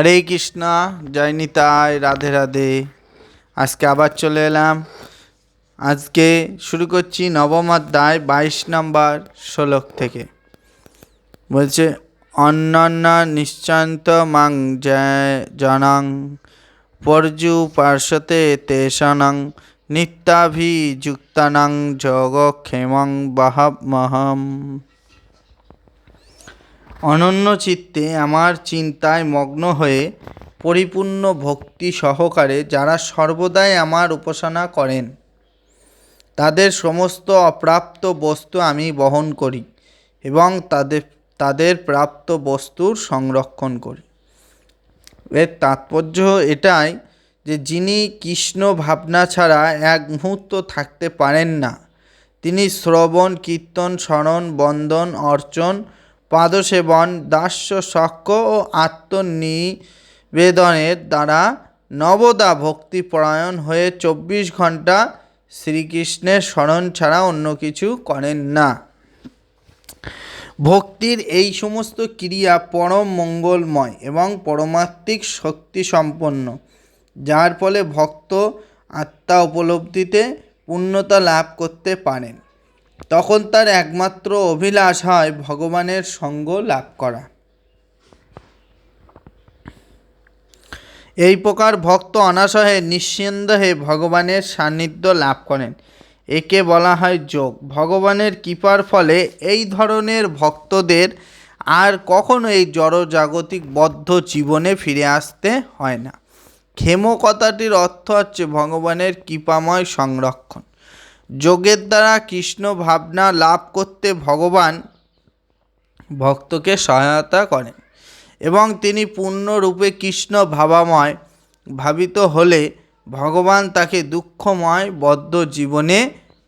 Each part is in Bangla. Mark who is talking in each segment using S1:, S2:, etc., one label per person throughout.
S1: হরে কৃষ্ণা, জয় নিতাই, রাধে রাধে। আজকে আবার চলে এলাম। আজকে শুরু করছি নবম অধ্যায়, বাইশ নম্বর শ্লোক থেকে। বলছে, অন্যান্য নিশ্চান্ত মাং জয় জনাং পর্যু পার্শ্বতে তেষানং, নিত্যাভিযুক্তানাং, যোগক্ষেমং, বাহামহম। অনন্য চিত্তে আমার চিন্তায় মগ্ন হয়ে পরিপূর্ণ ভক্তি সহকারে যারা সর্বদাই আমার উপাসনা করেন, তাদের সমস্ত অপ্রাপ্ত বস্তু আমি বহন করি এবং তাদের তাদের প্রাপ্ত বস্তুর সংরক্ষণ করি। এর তাৎপর্য এটাই যে যিনি কৃষ্ণ ভাবনা ছাড়া এক মুহূর্ত থাকতে পারেন না, তিনি শ্রবণ, কীর্তন, স্মরণ, বন্দন, অর্চন পাদসেবন দাস্য সক্ষ ও আত্মনিবেদনের দ্বারা নবদা ভক্তিপরায়ণ হয়ে চব্বিশ ঘণ্টা শ্রীকৃষ্ণের স্মরণ ছাড়া অন্য কিছু করেন না। ভক্তির এই সমস্ত ক্রিয়া পরম মঙ্গলময় এবং পরমাত্মিক শক্তি সম্পন্ন, যার ফলে ভক্ত আত্মা উপলব্ধিতে পূর্ণতা লাভ করতে পারেন। তখন তার একমাত্র অভিলাষ হয় ভগবানের সঙ্গ লাভ করা। এই প্রকার ভক্ত অনাসহে নিঃসন্দেহে ভগবানের সান্নিধ্য লাভ করেন। একে বলা হয় যোগ। ভগবানের কৃপার ফলে এই ধরনের ভক্তদের আর কখনো এই জড়জাগতিক বদ্ধ জীবনে ফিরে আসতে হয় না। ক্ষেম কথাটির অর্থ হচ্ছে ভগবানের কৃপাময় সংরক্ষণ। যোগের দ্বারা কৃষ্ণ ভাবনা লাভ করতে ভগবান ভক্তকে সহায়তা করেন এবং তিনি পূর্ণরূপে কৃষ্ণ ভাবাময় ভাবিত হলে ভগবান তাকে দুঃখময় বদ্ধ জীবনে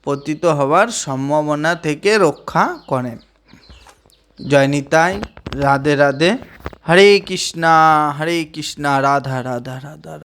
S1: পতিত হওয়ার সম্ভাবনা থেকে রক্ষা করেন। জয় নিতাই, রাধে রাধে। হরে কৃষ্ণা হরে কৃষ্ণা, রাধা রাধা রাধা